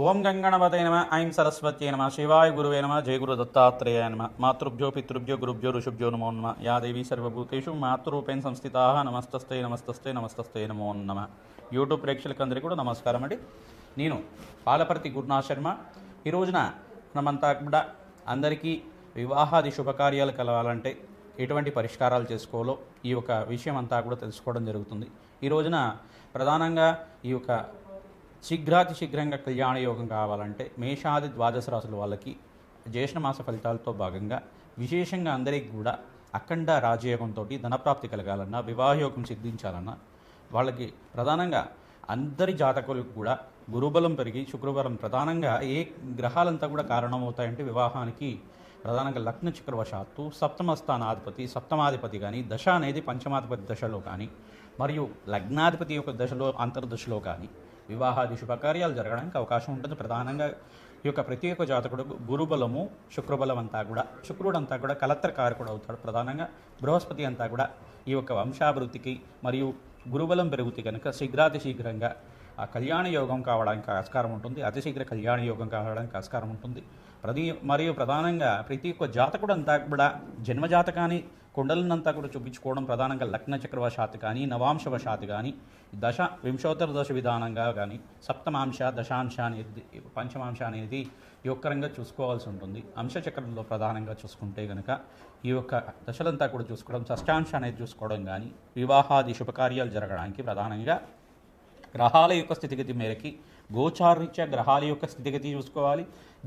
ఓం గంగణపతే నమ ఐం సరస్వత్యే నమ శివాయ గురువే నమ జయ గురు దత్తాత్రేయ నమ మాతృభ్యో పితృభ్యో గురుభ్యో ఋషుభ్యో నమో నమ యా దేవీ సర్వభూతేషు మాతృరూపేణ సంస్థితా నమస్తస్తే నమస్తస్తే నమస్తస్తే నమో నమ. యూట్యూబ్ ప్రేక్షకులందరికీ కూడా నమస్కారం అండి. నేను పాలపర్తి గురునాథ్ శర్మ. ఈ రోజున మనమంతా కూడా అందరికీ వివాహాది శుభకార్యాలు కలవాలంటే ఎటువంటి పరిష్కారాలు చేసుకోవాలో ఈ యొక్క విషయం అంతా కూడా తెలుసుకోవడం జరుగుతుంది. ఈ రోజున ప్రధానంగా ఈ యొక్క శీఘ్రాతి శీఘ్రంగా కళ్యాణ యోగం కావాలంటే మేషాది ద్వాదశ రాసుల వాళ్ళకి జ్యేష్ఠమాస ఫలితాలతో భాగంగా విశేషంగా అందరికీ కూడా అఖండ రాజయోగంతో ధనప్రాప్తి కలగాలన్నా వివాహయోగం సిద్ధించాలన్నా వాళ్ళకి ప్రధానంగా అందరి జాతకులకు కూడా గురుబలం పెరిగి శుక్రవారం ప్రధానంగా ఏ గ్రహాలంతా కూడా కారణమవుతాయంటే వివాహానికి ప్రధానంగా లగ్న చక్రవశాత్తు సప్తమ స్థానాధిపతి సప్తమాధిపతి కానీ దశ అనేది పంచమాధిపతి దశలో కానీ మరియు లగ్నాధిపతి యొక్క దశలో అంతర్దశలో కానీ వివాహాది శుభకార్యాలు జరగడానికి అవకాశం ఉంటుంది. ప్రధానంగా ఈ యొక్క ప్రతి ఒక్క జాతకుడు గురుబలము శుక్రబలం అంతా కూడా శుక్రుడు అంతా కూడా కలత్రకారకుడు అవుతాడు. ప్రధానంగా బృహస్పతి అంతా కూడా ఈ యొక్క వంశాభివృద్ధికి మరియు గురుబలం పెరుగుతుంది కనుక శీఘ్రాతి శీఘ్రంగా ఆ కళ్యాణ యోగం కావడానికి ఆస్కారం ఉంటుంది. అతి శీఘ్ర కళ్యాణ యోగం కావడానికి ఆస్కారం ఉంటుంది. ప్రతి మరియు ప్రధానంగా ప్రతి ఒక్క జాతకుడు అంతా కూడా జన్మజాతకాన్ని కుండలనంతా కూడా చూపించుకోవడం ప్రధానంగా లగ్న చక్రవశాత్ కానీ నవాంశవశాత్ కానీ దశ వింశోత్తర దశ విధానంగా కానీ సప్తమాంశ దశాంశ అనేది పంచమాంశ అనేది యొక్కరంగా చూసుకోవాల్సి ఉంటుంది. అంశచక్రంలో ప్రధానంగా చూసుకుంటే కనుక ఈ యొక్క దశలంతా కూడా చూసుకోవడం షష్టాంశ అనేది చూసుకోవడం కానీ వివాహాది శుభకార్యాలు జరగడానికి ప్రధానంగా గ్రహాల యొక్క స్థితిగతి మేరకి గోచారరీత్యా గ్రహాల యొక్క స్థితిగతి చూసుకోవాలి.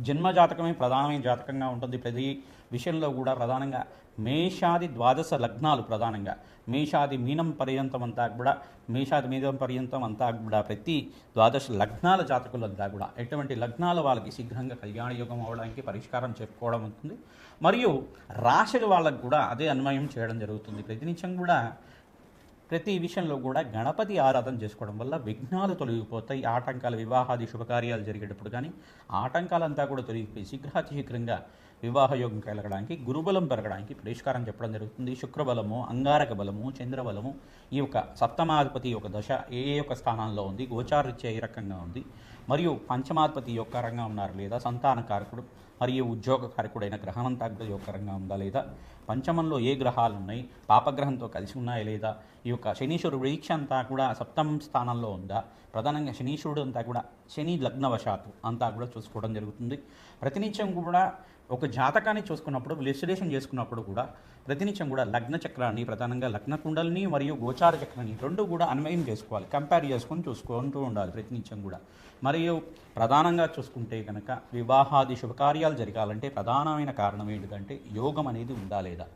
జన్మ జాతకమే ప్రధానమైన జాతకంగా ఉంటుంది. ప్రతి విషయంలో కూడా ప్రధానంగా మేషాది ద్వాదశ లగ్నాలు ప్రధానంగా. మేషాది మీనం పర్యంతం అంతా కూడా మేషాది మీనం పర్యంతం అంతా కూడా ప్రతి ద్వాదశ లగ్నాల జాతకులంతా కూడా ఎటువంటి లగ్నాల వాళ్ళకి శీఘ్రంగా కళ్యాణ యోగం అవ్వడానికి పరిష్కారం చెప్పుకోవడం ఉంటుంది. మరియు రాశుల వాళ్ళకు కూడా అదే అన్వయం చేయడం జరుగుతుంది. ప్రతినిత్యం కూడా ప్రతి విషయంలో కూడా గణపతి ఆరాధన చేసుకోవడం వల్ల విఘ్నాలు తొలగిపోతాయి. ఆటంకాలు వివాహాది శుభకార్యాలు జరిగేటప్పుడు కానీ ఆటంకాలంతా కూడా తొలగిపోయి శీఘ్రాతి శీఘ్రంగా వివాహ యోగం కలగడానికి గురుబలం పెరగడానికి పరిష్కారం చెప్పడం జరుగుతుంది. శుక్రబలము అంగారక బలము చంద్రబలము ఈ యొక్క సప్తమాధిపతి యొక్క దశ ఏ ఏ యొక్క స్థానంలో ఉంది గోచారరీత్యా ఏ రకంగా ఉంది మరియు పంచమాధిపతి యొక్క రంగా ఉన్నారు లేదా సంతాన కారకుడు మరియు ఉద్యోగ కారకుడైన గ్రహం అంతా కూడా ఉందా లేదా పంచమంలో ఏ గ్రహాలు ఉన్నాయి పాపగ్రహంతో కలిసి ఉన్నాయా లేదా ఈ యొక్క శనీశ్వరుడు వీక్ష అంతా కూడా సప్తమ స్థానంలో ఉందా ప్రధానంగా శనీశ్వరుడు అంతా కూడా శని లగ్నవశాత్తు అంతా కూడా చూసుకోవడం జరుగుతుంది. ప్రతినిత్యం కూడా ఒక జాతకాన్ని చూసుకున్నప్పుడు విశ్లేషణ చేసుకున్నప్పుడు కూడా ప్రతినిత్యం కూడా లగ్న చక్రాన్ని ప్రధానంగా లగ్న కుండల్ని మరియు గోచార చక్రాన్ని రెండు కూడా అన్వయం చేసుకోవాలి. కంపేర్ చేసుకొని చూసుకుంటూ ఉండాలి ప్రతినిత్యం కూడా. మరియు ప్రధానంగా చూసుకుంటే కనుక వివాహాది శుభకార్యాలు జరగాలంటే ప్రధానమైన కారణం ఏంటిదంటే యోగం అనేది ఉందా లేదా?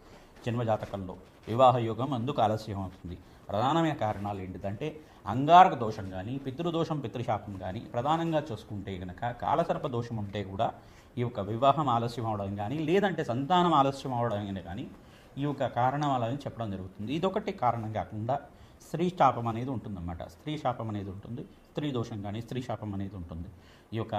జన్మజాతకంలో వివాహ యోగం అందుకు ఆలస్యం అవుతుంది. ప్రధానమైన కారణాలు ఏంటిదంటే అంగారక దోషం కానీ పితృదోషం పితృశాపం కానీ ప్రధానంగా చూసుకుంటే కనుక కాలసర్ప దోషం ఉంటే కూడా ఈ యొక్క వివాహం ఆలస్యం అవడం కానీ లేదంటే సంతానం ఆలస్యం అవడం కానీ ఈ యొక్క కారణాలని చెప్పడం జరుగుతుంది. ఇదొకటి కారణం కాకుండా స్త్రీ శాపం అనేది ఉంటుందన్నమాట. స్త్రీ శాపం అనేది ఉంటుంది స్త్రీ దోషం కానీ స్త్రీ శాపం అనేది ఉంటుంది. ఈ యొక్క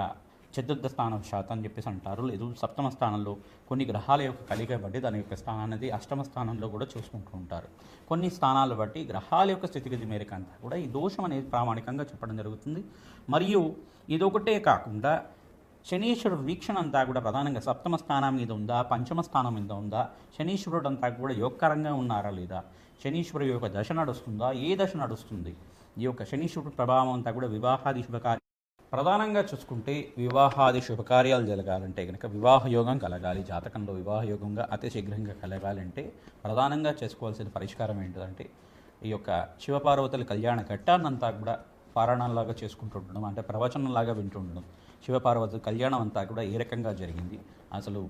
చతుర్థ స్థానం శాతం అని చెప్పేసి అంటారు. లేదు సప్తమ స్థానంలో కొన్ని గ్రహాల యొక్క కలిగ బట్టి దాని యొక్క స్థానాన్ని అష్టమ స్థానంలో కూడా చూసుకుంటూ ఉంటారు. కొన్ని స్థానాలు బట్టి గ్రహాల యొక్క స్థితిగతి మేరకు అంతా కూడా ఈ దోషం అనేది ప్రామాణికంగా చెప్పడం జరుగుతుంది. మరియు ఇదొకటే కాకుండా శనీశ్వరుడు వీక్షణ అంతా కూడా ప్రధానంగా సప్తమ స్థానం మీద ఉందా పంచమ స్థానం మీద ఉందా శనీశ్వరుడు అంతా కూడా యోగకరంగా ఉన్నారా లేదా శనీశ్వరుడు యొక్క దశ నడుస్తుందా ఏ దశ నడుస్తుంది ఈ యొక్క శనీశ్వరుడు ప్రభావం అంతా కూడా వివాహాది శుభకార్య ప్రధానంగా చూసుకుంటే వివాహాది శుభకార్యాలు జరగాలంటే కనుక వివాహ యోగం కలగాలి. జాతకంలో వివాహ యోగంగా అతి శీఘ్రంగా కలగాలంటే ప్రధానంగా చేసుకోవాల్సిన పరిష్కారం ఏంటంటే ఈ యొక్క శివపార్వతుల కళ్యాణ ఘట్టాన్నంతా కూడా పారాయణంలాగా చేసుకుంటుండడం అంటే ప్రవచనంలాగా వింటుండడం శివపార్వతుల కళ్యాణం అంతా కూడా ఏ రకంగా జరిగింది? అసలు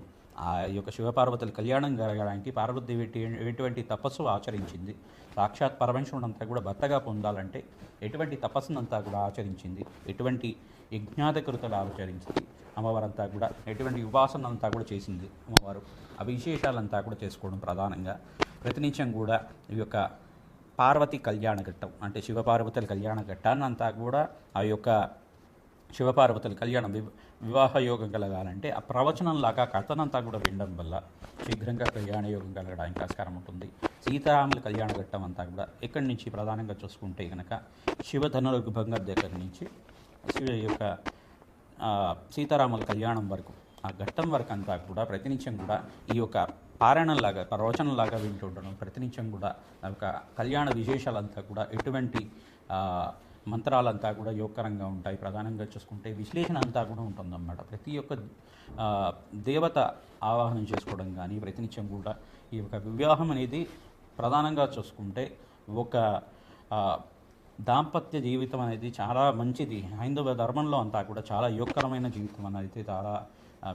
ఆ యొక్క శివపార్వతుల కళ్యాణం జరగడానికి పార్వతీదేవి ఎటువంటి తపస్సు ఆచరించింది? సాక్షాత్ పరమేశ్వరుడంతా కూడా భర్తగా పొందాలంటే ఎటువంటి తపస్సునంతా కూడా ఆచరించింది? ఎటువంటి యజ్ఞాధికృతలు ఆచరించింది? అమ్మవారంతా కూడా ఎటువంటి ఉపాసనంతా కూడా చేసింది? అమ్మవారు ఆ విశేషాలంతా కూడా చేసుకోవడం ప్రధానంగా. ప్రతినిత్యం కూడా ఈ యొక్క పార్వతి కళ్యాణ ఘట్టం అంటే శివపార్వతుల కళ్యాణ ఘట్టాన్ని అంతా కూడా ఆ యొక్క శివపార్వతుల కళ్యాణం వివాహ యోగం కలగాలంటే ఆ ప్రవచనంలాగా కథనంతా కూడా వినడం వల్ల శీఘ్రంగా కళ్యాణ యోగం కలగడానికి ఆస్కారం ఉంటుంది. సీతారాముల కళ్యాణ ఘట్టం అంతా కూడా ఎక్కడి నుంచి ప్రధానంగా చూసుకుంటే కనుక శివధనుర్భంగ దగ్గర నుంచి శివ యొక్క సీతారాముల కళ్యాణం వరకు ఆ ఘట్టం వరకు అంతా కూడా ప్రతినిత్యం కూడా ఈ యొక్క పారాయణంలాగా ప్రవచనంలాగా వింటుండడం ప్రతినిత్యం కూడా ఒక కళ్యాణ విశేషాలంతా కూడా ఎటువంటి మంత్రాలంతా కూడా యోగకరంగా ఉంటాయి. ప్రధానంగా చూసుకుంటే విశ్లేషణ అంతా కూడా ఉంటుందన్నమాట. ప్రతి ఒక్క దేవత ఆవాహనం చేసుకోవడం కానీ ప్రతినిత్యం కూడా ఈ యొక్క వివాహం అనేది ప్రధానంగా చూసుకుంటే ఒక దాంపత్య జీవితం అనేది చాలా మంచిది. హైందవ ధర్మంలో అంతా కూడా చాలా యోగకరమైన జీవితం అనేది చాలా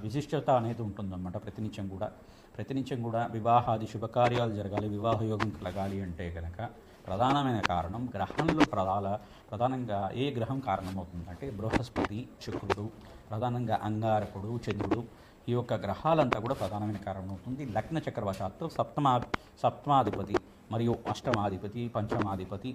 విశిష్టత అనేది ఉంటుందన్నమాట ప్రతినిత్యం కూడా. ప్రతినిత్యం కూడా వివాహాది శుభకార్యాలు జరగాలి వివాహ యోగం కలగాలి అంటే కనుక ప్రధానమైన కారణం గ్రహంలో ప్రధాన ప్రధానంగా ఏ గ్రహం కారణమవుతుందంటే బృహస్పతి శుక్రుడు ప్రధానంగా అంగారకుడు చంద్రుడు. ఈ యొక్క గ్రహాలంతా కూడా ప్రధానమైన కారణం అవుతుంది లగ్న చక్రవశాత్తు సప్తమా సప్తమాధిపతి మరియు అష్టమాధిపతి పంచమాధిపతి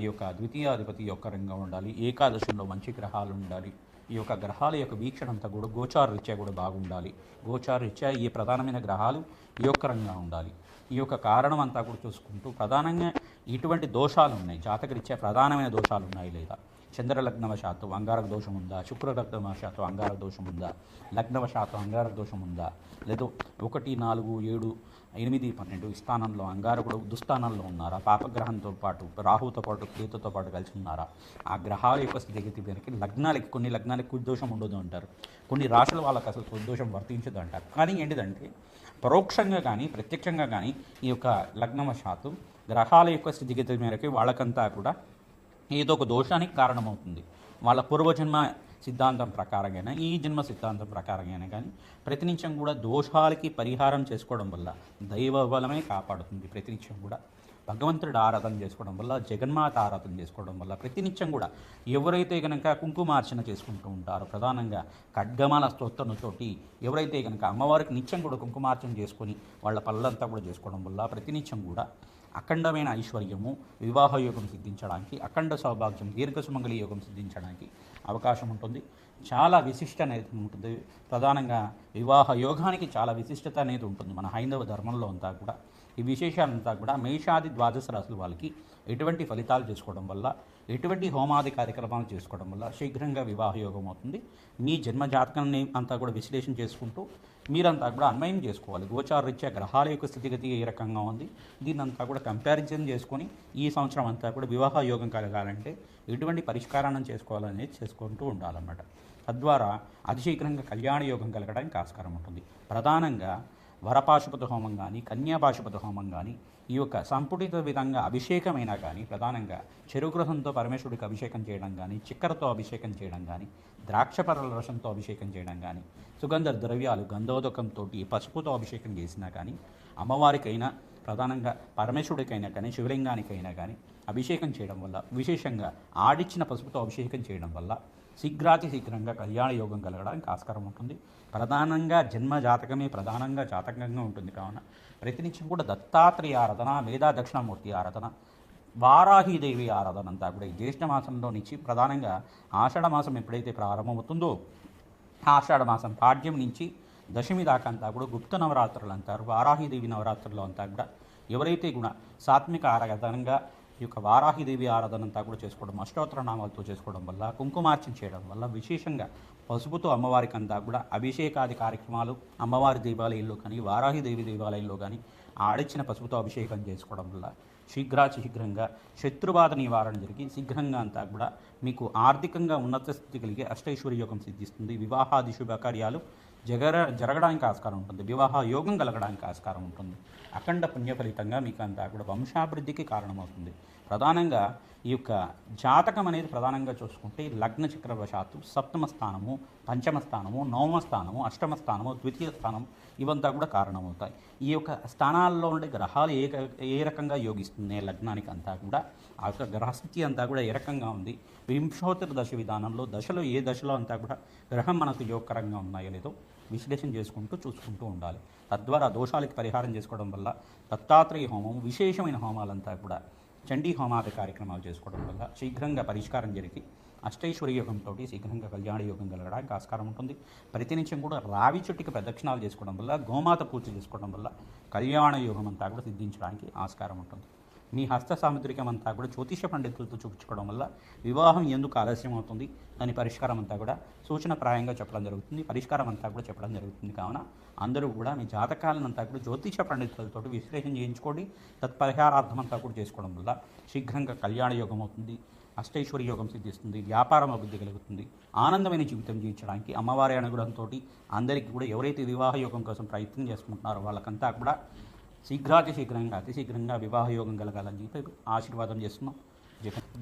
ఈ యొక్క ద్వితీయాధిపతి యొక్క రంగం ఉండాలి. ఏకాదశంలో మంచి గ్రహాలు ఉండాలి. ఈ యొక్క గ్రహాల యొక్క వీక్షణ అంతా కూడా గోచారరీత్యా కూడా బాగుండాలి. గోచారరీత్యా ఈ ప్రధానమైన గ్రహాలు యోగకరంగా ఉండాలి. ఈ యొక్క కారణం అంతా కూడా చూసుకుంటూ ప్రధానంగా ఇటువంటి దోషాలు ఉన్నాయి జాతకరీత్యా ప్రధానమైన దోషాలు ఉన్నాయి లేదా? చంద్ర లగ్నవశాత్తు అంగారక దోషం ఉందా శుక్రలగ్నవశాత్తు అంగారక దోషం ఉందా లగ్నవశాత్తు అంగారక దోషం ఉందా లేదా ఒకటి నాలుగు ఏడు ఎనిమిది పన్నెండు స్థానంలో అంగారకుడు దుస్థానంలో ఉన్నారా? పాపగ్రహంతో పాటు రాహుతో పాటు కేతుతో పాటు కలిసి ఉన్నారా? ఆ గ్రహాల యొక్క స్థితిగతి వెనక్కి లగ్నాలకి కొన్ని లగ్నాలకి కుదోషం ఉండదు అంటారు. కొన్ని రాశుల వాళ్ళకి అసలు కుదోషం వర్తించదు అంటారు. కానీ ఏంటిదంటే పరోక్షంగా కానీ ప్రత్యక్షంగా కానీ ఈ యొక్క లగ్నవశాత్తు గ్రహాల యొక్క స్థితిగతి మేరకి వాళ్ళకంతా కూడా ఏదో ఒక దోషానికి కారణమవుతుంది. వాళ్ళ పూర్వజన్మ సిద్ధాంతం ప్రకారంగానే ఈ జన్మ సిద్ధాంతం ప్రకారంగానే కానీ ప్రతినిత్యం కూడా దోషాలకి పరిహారం చేసుకోవడం వల్ల దైవ బలమే కాపాడుతుంది. ప్రతినిత్యం కూడా భగవంతుడు ఆరాధన చేసుకోవడం వల్ల జగన్మాత ఆరాధన చేసుకోవడం వల్ల ప్రతినిత్యం కూడా ఎవరైతే కనుక కుంకుమార్చన చేసుకుంటూ ఉంటారో ప్రధానంగా ఖడ్గమాల స్తోత్రంతోటి ఎవరైతే కనుక అమ్మవారికి నిత్యం కూడా కుంకుమార్చన చేసుకొని వాళ్ళ పళ్ళంతా కూడా చేసుకోవడం వల్ల ప్రతినిత్యం కూడా అఖండమైన ఐశ్వర్యము వివాహ యోగం సిద్ధించడానికి అఖండ సౌభాగ్యం దీర్ఘ సుమంగళి యోగం సిద్ధించడానికి అవకాశం ఉంటుంది. చాలా విశిష్ట అనేది ఉంటుంది. ప్రధానంగా వివాహ యోగానికి చాలా విశిష్టత అనేది ఉంటుంది మన హైందవ ధర్మంలో అంతా కూడా. ఈ విశేషాలంతా కూడా మేషాది ద్వాదశ రాశుల వాళ్ళకి ఎటువంటి ఫలితాలు చేసుకోవడం వల్ల ఎటువంటి హోమాది కార్యక్రమాలు చేసుకోవడం వల్ల శీఘ్రంగా వివాహ యోగం అవుతుంది. మీ జన్మ జాతకాన్ని అంతా కూడా విశ్లేషణ చేసుకుంటూ మీరంతా కూడా అన్వయం చేసుకోవాలి. గోచార రీత్యా గ్రహాల యొక్క స్థితిగతి ఏ రకంగా ఉంది? దీన్నంతా కూడా కంపారిజన్ చేసుకొని ఈ సంవత్సరం అంతా కూడా వివాహ యోగం కలగాలంటే ఎటువంటి పరిష్కారాన్ని చేసుకోవాలనేది చేసుకుంటూ ఉండాలన్నమాట. తద్వారా అతి శీఘ్రంగా కళ్యాణ యోగం కలగడానికి ఆస్కారం ఉంటుంది. ప్రధానంగా వరపాశుపతి హోమం కానీ కన్యాపాశుపత హోమం కానీ ఈ యొక్క సంపుటిత విధంగా అభిషేకమైనా కానీ ప్రధానంగా చెరుగ్రహంతో పరమేశ్వరుడికి అభిషేకం చేయడం కానీ చిక్కరతో అభిషేకం చేయడం కానీ ద్రాక్షపరల రసంతో అభిషేకం చేయడం కానీ సుగంధ ద్రవ్యాలు గంధోదకంతో పసుపుతో అభిషేకం చేసినా కానీ అమ్మవారికైనా ప్రధానంగా పరమేశ్వరుడికైనా కానీ శివలింగానికైనా కానీ అభిషేకం చేయడం వల్ల విశేషంగా ఆడిచ్చిన పసుపుతో అభిషేకం చేయడం వల్ల శీఘ్రాతి శీఘ్రంగా కళ్యాణ యోగం కలగడానికి ఆస్కారం ఉంటుంది. ప్రధానంగా జన్మ జాతకమే ప్రధానంగా జాతకంగా ఉంటుంది కావున ప్రతినిత్యం కూడా దత్తాత్రేయ ఆరాధన మేధా దక్షిణామూర్తి ఆరాధన వారాహిదేవి ఆరాధన అంతా కూడా ఈ జ్యేష్ఠ మాసంలో నుంచి ప్రధానంగా ఆషాఢ మాసం ఎప్పుడైతే ప్రారంభమవుతుందో మాసం పాడ్యం నుంచి దశమి దాకా అంతా కూడా గుప్త నవరాత్రులు అంటారు వారాహిదేవి నవరాత్రులు అంతా కూడా ఎవరైతే కూడా సాత్విక ఆరాధనంగా ఈ యొక్క వారాహిదేవి ఆరాధన అంతా కూడా చేసుకోవడం అష్టోత్తర నామాలతో చేసుకోవడం వల్ల కుంకుమార్చన చేయడం వల్ల విశేషంగా పసుపుతో అమ్మవారికి అంతా కూడా అభిషేకాది కార్యక్రమాలు అమ్మవారి దేవాలయంలో కానీ వారాహిదేవి దేవాలయంలో కానీ ఆడిచ్చిన పసుపుతో అభిషేకం చేసుకోవడం వల్ల శీఘ్రాతి శీఘ్రంగా శత్రుబాధ నివారణ జరిగి శీఘ్రంగా అంతా కూడా మీకు ఆర్థికంగా ఉన్నత స్థితి కలిగే అష్టైశ్వర్య యోగం సిద్ధిస్తుంది. వివాహాది శుభకార్యాలు జగర జరగడానికి ఆస్కారం ఉంటుంది. వివాహ యోగం కలగడానికి ఆస్కారం ఉంటుంది. అఖండ పుణ్య ఫలితంగా మీకు అంతా కూడా వంశాభివృద్ధికి కారణమవుతుంది. ప్రధానంగా ఈ యొక్క జాతకం అనేది ప్రధానంగా చూసుకుంటే లగ్న చక్రవశాత్తు సప్తమ స్థానము పంచమ స్థానము నవమ స్థానము అష్టమ స్థానము ద్వితీయ స్థానం ఇవంతా కూడా కారణమవుతాయి. ఈ యొక్క స్థానాల్లో ఉండే గ్రహాలు ఏ ఏ రకంగా యోగిస్తున్నాయి? లగ్నానికి అంతా కూడా ఆ యొక్క గ్రహస్థితి అంతా కూడా ఏ రకంగా ఉంది? వింశోత్తర దశ విధానంలో దశలో ఏ దశలో అంతా కూడా గ్రహం మనకు యోగకరంగా ఉన్నాయో లేదో విశ్లేషణ చేసుకుంటూ చూసుకుంటూ ఉండాలి. తద్వారా దోషాలకి పరిహారం చేసుకోవడం వల్ల దత్తాత్రేయ హోమం విశేషమైన హోమాలంతా కూడా చండీ హోమాది కార్యక్రమాలు చేసుకోవడం వల్ల శీఘ్రంగా పరిష్కారం జరిగి అష్టైశ్వర్య యోగంతో శీఘ్రంగా కళ్యాణ యోగం కలగడానికి ఆస్కారం ఉంటుంది. ప్రతి ప్రతినిత్యం కూడా రావి చెట్టుకి ప్రదక్షిణాలు చేసుకోవడం వల్ల గోమాత పూజ చేసుకోవడం వల్ల కళ్యాణ యోగం అంతా కూడా సిద్ధించడానికి ఆస్కారం ఉంటుంది. మీ హస్త సాముద్రికమంతా కూడా జ్యోతిష పండితులతో చూపించుకోవడం వల్ల వివాహం ఎందుకు ఆలస్యం అవుతుంది? దాని పరిష్కారం అంతా కూడా సూచనప్రాయంగా చెప్పడం జరుగుతుంది. పరిష్కారం అంతా కూడా చెప్పడం జరుగుతుంది. కావున అందరూ కూడా మీ జాతకాలను అంతా కూడా జ్యోతిష పండితులతో విశ్లేషణ చేయించుకోండి. తత్పరిహారార్థం అంతా కూడా చేసుకోవడం వల్ల శీఘ్రంగా కళ్యాణ యోగం అవుతుంది అష్టైశ్వర్య యోగం సిద్ధిస్తుంది వ్యాపారం అభివృద్ధి కలుగుతుంది ఆనందమైన జీవితం జీవించడానికి అమ్మవారి అనుగ్రహంతో అందరికీ కూడా ఎవరైతే వివాహ యోగం కోసం ప్రయత్నం చేసుకుంటున్నారో వాళ్ళకంతా కూడా శీఘ్రాతి శీఘ్రంగా అతి శీఘ్రంగా వివాహయోగం కలగాలని చెప్పి ఆశీర్వాదం చేస్తున్నాం.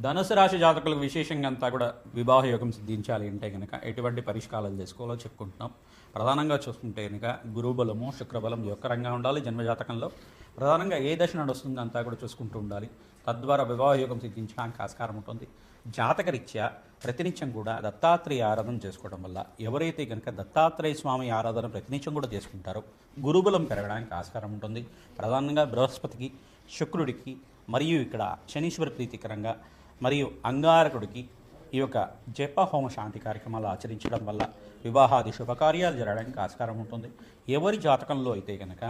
ధనుసు రాశి జాతకులకు విశేషంగా అంతా కూడా వివాహయోగం సిద్ధించాలి అంటే కనుక ఎటువంటి పరిష్కారాలు చేసుకోవాలో చెప్పుకుంటున్నాం. ప్రధానంగా చూసుకుంటే కనుక గురుబలము శుక్రబలం యొక్కరంగా ఉండాలి. జన్మజాతకంలో ప్రధానంగా ఏ దశ నడుస్తుందో అంతా కూడా చూసుకుంటూ ఉండాలి. తద్వారా వివాహయోగం సిద్ధించడానికి ఆస్కారం ఉంటుంది. జాతకరీత్యా ప్రతినిత్యం కూడా దత్తాత్రేయ ఆరాధన చేసుకోవడం వల్ల ఎవరైతే కనుక దత్తాత్రేయ స్వామి ఆరాధన ప్రతినిత్యం కూడా చేసుకుంటారో గురుబలం పెరగడానికి ఆస్కారం ఉంటుంది. ప్రధానంగా బృహస్పతికి శుక్రుడికి మరియు ఇక్కడ శనీశ్వర ప్రీతికరంగా మరియు అంగారకుడికి ఈ యొక్క జప హోమ శాంతి కార్యక్రమాలు ఆచరించడం వల్ల వివాహాది శుభకార్యాలు జరగడానికి ఆస్కారం ఉంటుంది. ఎవరి జాతకంలో అయితే కనుక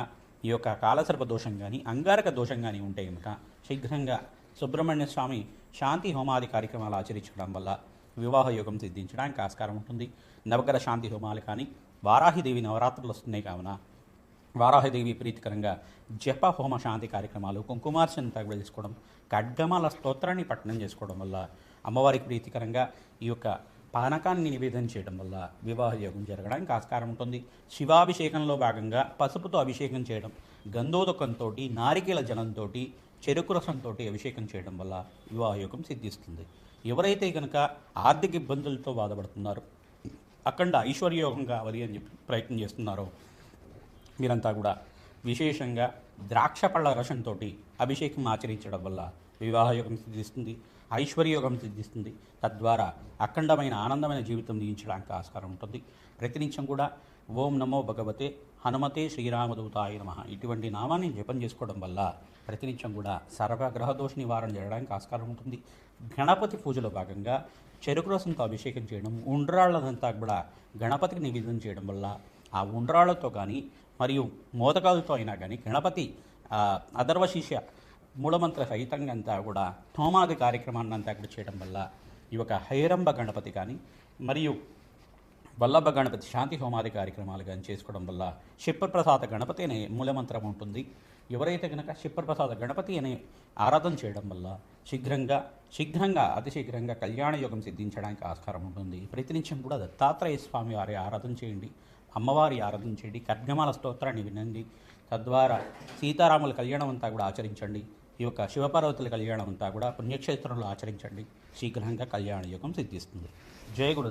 ఈ యొక్క కాలసర్ప దోషం కానీ అంగారక దోషం కానీ ఉంటే కనుక శీఘ్రంగా సుబ్రహ్మణ్య స్వామి శాంతి హోమాది కార్యక్రమాలు ఆచరించడం వల్ల వివాహ యోగం సిద్ధించడానికి ఆస్కారం ఉంటుంది. నవగ్రహ శాంతి హోమాలు కానీ వారాహిదేవి నవరాత్రులు వస్తున్నాయి కావున వారాహిదేవి ప్రీతికరంగా జప హోమ శాంతి కార్యక్రమాలు కుంకుమార్చన తగ్గ చేసుకోవడం ఖడ్గమాల స్తోత్రాన్ని పఠనం చేసుకోవడం వల్ల అమ్మవారికి ప్రీతికరంగా ఈ యొక్క పానకాన్ని నివేదన చేయడం వల్ల వివాహ యోగం జరగడానికి ఆస్కారం ఉంటుంది. శివాభిషేకంలో భాగంగా పసుపుతో అభిషేకం చేయడం గంధోదకంతో నారికేల జలంతో చెరుకు రసంతో అభిషేకం చేయడం వల్ల వివాహయోగం సిద్ధిస్తుంది. ఎవరైతే కనుక ఆర్థిక ఇబ్బందులతో బాధపడుతున్నారో అఖండ ఐశ్వర్యయోగం కావాలి అని చెప్పి ప్రయత్నం చేస్తున్నారో మీరంతా కూడా విశేషంగా ద్రాక్ష పళ్ళ రసంతో అభిషేకం ఆచరించడం వల్ల వివాహయోగం సిద్ధిస్తుంది ఐశ్వర్యయోగం సిద్ధిస్తుంది. తద్వారా అఖండమైన ఆనందమైన జీవితం జీవించడానికి ఆస్కారం ఉంటుంది. ప్రతినిత్యం కూడా ఓం నమో భగవతే హనుమతే శ్రీరామదూతాయ నమ. ఇటువంటి నామాన్ని జపం చేసుకోవడం వల్ల ప్రతినిత్యం కూడా సర్వగ్రహ దోష నివారణ జరగడానికి ఆస్కారం ఉంటుంది. గణపతి పూజలో భాగంగా చెరుకు రసంతో అభిషేకం చేయడం ఉండ్రాళ్ళదంతా కూడా గణపతికి నివేదన చేయడం వల్ల ఆ ఉండ్రాళ్ళతో కానీ మరియు మోదకాలతో అయినా కానీ గణపతి అధర్వశిష్య మూలమంత్ర సహితంగా అంతా కూడా హోమాది కార్యక్రమాన్ని అంతా కూడా చేయడం వల్ల ఈ యొక్క హైరంబ గణపతి కానీ మరియు వల్లభ గణపతి శాంతి హోమాది కార్యక్రమాలు కానీ చేసుకోవడం వల్ల క్షిప్రప్రసాద గణపతి అనే మూలమంత్రం ఉంటుంది. ఎవరైతే కనుక క్షిప్రప్రసాద గణపతి అనే ఆరాధన చేయడం వల్ల శీఘ్రంగా శీఘ్రంగా అతి శీఘ్రంగా కళ్యాణ యోగం సిద్ధించడానికి ఆస్కారం ఉంటుంది. ప్రతినిత్యం కూడా దత్తాత్రేయ స్వామి వారి ఆరాధన చేయండి. అమ్మవారి ఆరాధన చేయండి. కర్గమాల స్తోత్రాన్ని వినండి. తద్వారా సీతారాముల కళ్యాణం అంతా కూడా ఆచరించండి. ఈ యొక్క శివపార్వతుల కళ్యాణం అంతా కూడా పుణ్యక్షేత్రంలో ఆచరించండి. శీఘ్రంగా కళ్యాణ యోగం సిద్ధిస్తుంది. జయ గురుదత్త.